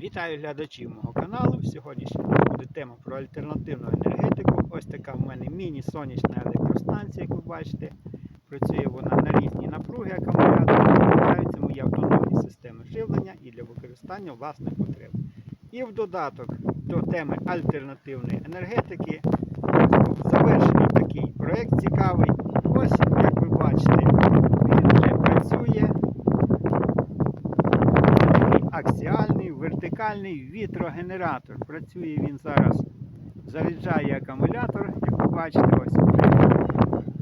Вітаю глядачів мого каналу. Сьогодні буде тема про альтернативну енергетику. Ось така в мене міні-сонячна електростанція, як ви бачите. Працює вона на різні напруги акумулятори. Виявляються мої автономні системи живлення і для використання власних потреб. І в додаток до теми альтернативної енергетики завершений такий проект цікавий. Ось, як ви бачите, він вже працює такий аксіальний, вертикальний вітрогенератор. Працює він зараз, заряджає акумулятор, як ви бачите, ось.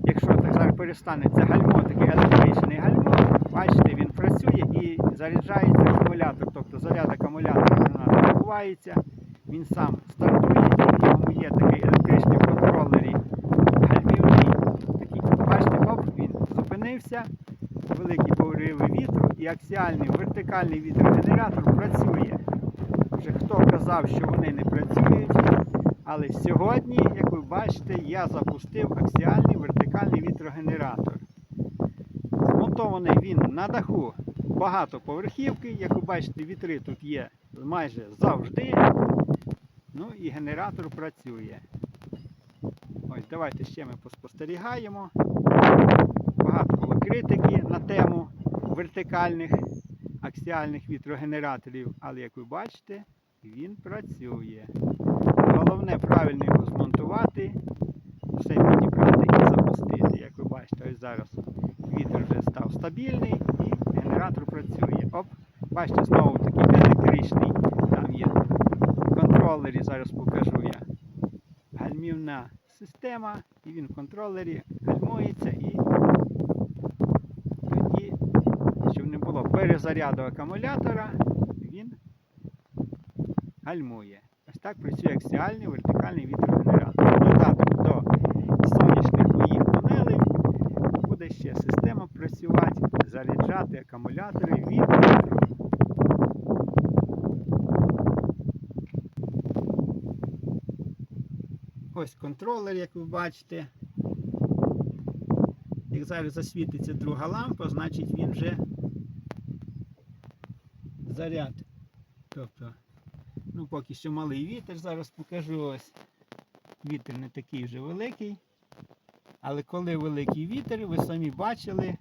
Якщо так зараз перестанеться гальмо, таке електричне гальмо, бачите, він працює і заряджається акумулятор. Тобто заряд акумулятора у нас відбувається, він сам стартує, в ньому є такий електричний в контролері гальмівний. Такий, бачите, оп, він зупинився великі пориви вітру і аксіальний вертикальний вітрогенератор працює. Вже хто казав, що вони не працюють, але сьогодні, як ви бачите, я запустив аксіальний вертикальний вітрогенератор. Змонтований він на даху багатоповерхівки. Як ви бачите, вітри тут є майже завжди. Ну і генератор працює. Ось давайте ще ми поспостерігаємо багато було критики на тему вертикальних аксіальних вітрогенераторів, але як ви бачите, він працює. Головне правильно його змонтувати, все підібрати і запустити. Як ви бачите, ось зараз вітер вже став стабільний і генератор працює. Оп, бачите, знову такий електричний. Там є контролері, зараз покажу я. Гальмівна система, і він в контролері гальмується і тоді, щоб не було перезаряду акумулятора, він гальмує. Ось так працює аксіальний вертикальний вітрогенератор. Додаток до сонячних моїх панелей буде ще система працювати, заряджати акумулятори від. Ось контролер, як ви бачите. Як зараз засвітиться друга лампа, значить він вже заряд. Тобто, ну поки що малий вітер, зараз покажу ось. Вітер не такий вже великий. Але коли великий вітер, ви самі бачили,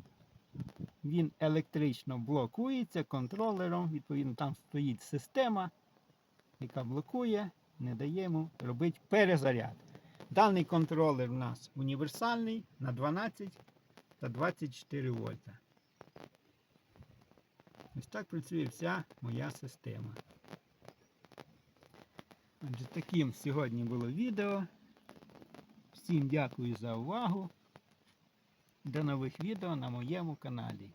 він електрично блокується контролером. Відповідно, там стоїть система, яка блокує, не дає йому робити перезаряд. Даний контролер у нас універсальний на 12 та 24 вольта. Ось так працює вся моя система. Отже, таким сьогодні було відео. Всім дякую за увагу. До нових відео на моєму каналі.